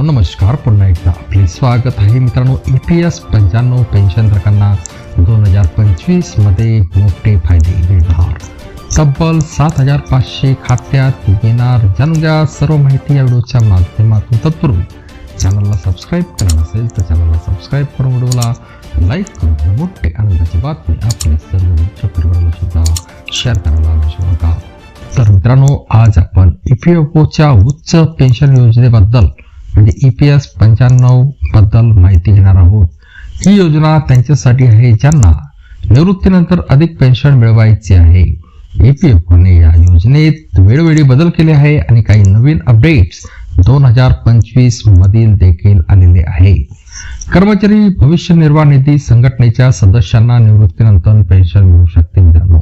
मित्रांनो नमस्कार. पुन्हा एकदा आपले स्वागत आहे मित्रांनो ई पी एस पंच्याण्णव पेन्शनधारकांना दोन हजार पंचवीसमध्ये मोठे फायदे मिळणार. तब्बल सात हजार पाचशे खात्यात येणार जाणून घ्या सर्व माहिती या व्हिडिओच्या माध्यमातून तत्पूर्वी चॅनलला सबस्क्राईब करणं असेल तर चॅनलला सबस्क्राईब करून व्हिडिओला लाईक करून मोठे आनंदाची बातमी आपल्या सर्व मित्रपरिवाराला सुद्धा शेअर करायला विसरू नका. तर मित्रांनो आज आपण ई पी एफ ओच्या उच्च पेन्शन योजनेबद्दल म्हणजे ई पी एस पंच्याण्णवबद्दल माहिती घेणार आहोत. ही योजना त्यांच्यासाठी आहे ज्यांना निवृत्तीनंतर अधिक पेन्शन मिळवायची आहे. ई पी एफ या योजनेत वेळोवेळी बदल केले आहे आणि काही नवीन अपडेट्स दोन हजार पंचवीस मधील देखील आलेले आहे. कर्मचारी भविष्य निर्वाह निधी संघटनेच्या सदस्यांना निवृत्तीनंतर पेन्शन मिळू शकते मित्रांनो.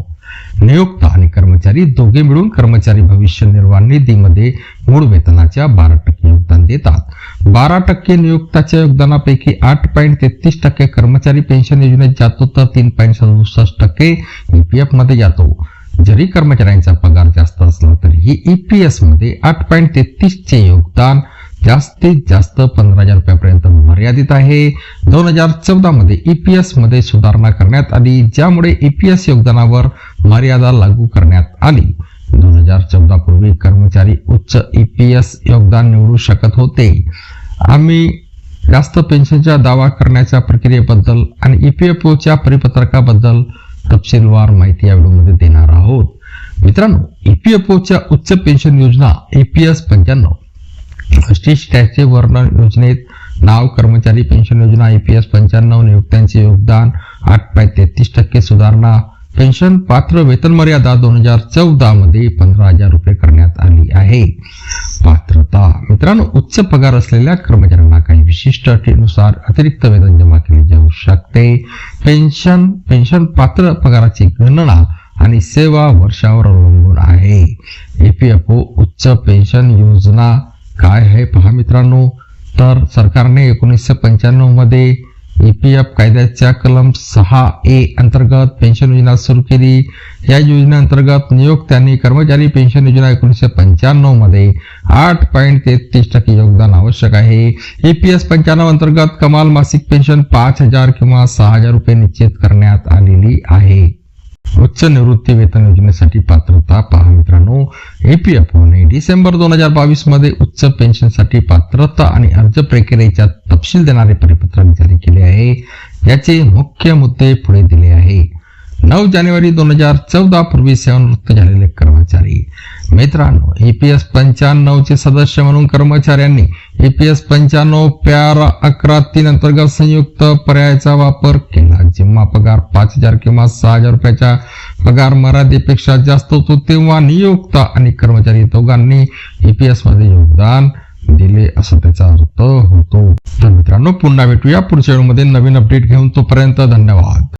नियोक्ता आणि कर्मचारी दोघे मिळून कर्मचारी भविष्य निर्वाह निधीमध्ये मूळ वेतनाच्या बारा टक्के देतात. बारा टक्के नियुक्ताच्या योगदानापैकी आठ पॉईंट तेहतीस टक्के कर्मचारी पेन्शन योजनेत जातो तर तीन पॉईंट सदुसष्ट टक्के ईपीएफमध्ये जातो. जरी कर्मचाऱ्यांचा पगार जास्त असला तरीही ईपीएसमध्ये आठ पॉईंट तेहतीस चे योगदान जास्तीत जास्त पंधरा हजार रुपयापर्यंत मर्यादित आहे. दोन हजार चौदा मध्ये ईपीएसमध्ये सुधारणा करण्यात आली ज्यामुळे ईपीएस योगदानावर मर्यादा लागू करण्यात आली. दोन हजार चौदा पूर्वी कर्मचारी उच्च ईपीएस योगदान निवडू शकत होते. आम्ही जास्त पेन्शनचा दावा करण्याच्या प्रक्रियेबद्दल आणि ईपीएफओच्या परिपत्रकाबद्दल तपशीलवार माहिती या व्हिडिओमध्ये देणार आहोत. मित्रांनो ईपीएफओच्या उच्च पेन्शन योजना एपीएस पंच्याण्णव. वैशिष्ट्याचे वर्णन योजनेत नाव कर्मचारी पेन्शन योजना एपीएस पंच्याण्णव नियुक्त्यांचे योगदान आठ पॉईंट तेहतीस टक्के सुधारणा पेन्शन पात्र वेतन मर्यादा दोन हजार चौदा मध्ये पंधरा हजार रुपये करण्यात आली आहे. पात्रता. मित्रांनो उच्च पगार असलेल्या कर्मचाऱ्यांना काही विशिष्ट अटीनुसार अतिरिक्त वेतन जमा केले जाऊ शकते. पेन्शन पेन्शन पात्र पगाराची गणना आणि सेवा वर्षावर अवलंबून आहे. ईपीएफओ उच्च पेन्शन योजना काय आहे? पहा मित्रांनो. तर सरकारने एकोणीसशे पंच्याण्णवमध्ये एपीएफ कायद्याच्या कलम सहा ए अंतर्गत पेन्शन योजना सुरू केली. या योजनेअंतर्गत नियोक्त्यांनी कर्मचारी पेन्शन योजना एकोणीसशे पंच्याण्णवमध्ये आठ पॉईंट तेहतीस टक्के योगदान आवश्यक आहे. एपीएस पंच्याण्णव अंतर्गत कमाल मासिक पेन्शन पाच हजार किंवा सहा हजार रुपये निश्चित करण्यात आलेली आहे. उच्च निवृत्ती वेतन योजनेसाठी पात्रता पहा मित्रांनो. एपीएफओने डिसेंबर दोन हजार बावीसमध्ये उच्च पेन्शनसाठी पात्रता आणि अर्ज प्रक्रियेच्या तपशील देणारे परिपत्रक जारी केले आहे. याचे मुख्य मुद्दे पुढे दिले आहे. नऊ जानेवारी दोन हजार चौदा पूर्वी सेवानिवृत्त झालेले कर्मचारी. मित्रांनो एपीएस पंच्याण्णव चे सदस्य म्हणून कर्मचाऱ्यांनी एपीएस पंच्याण्णव प्यारा अकरा तीन अंतर्गत संयुक्त पर्यायाचा वापर केला. जेव्हा पगार पाच हजार किंवा सहा हजार रुपयाच्या पगार मर्यादेपेक्षा जास्त होतो तेव्हा नियोक्ता आणि कर्मचारी दोघांनी ईपीएसमध्ये योगदान दिले असं त्याचा अर्थ होतो. तर मित्रांनो पुन्हा भेटूया पुढच्या वेळेमध्ये नवीन अपडेट घेऊन तोपर्यंत धन्यवाद.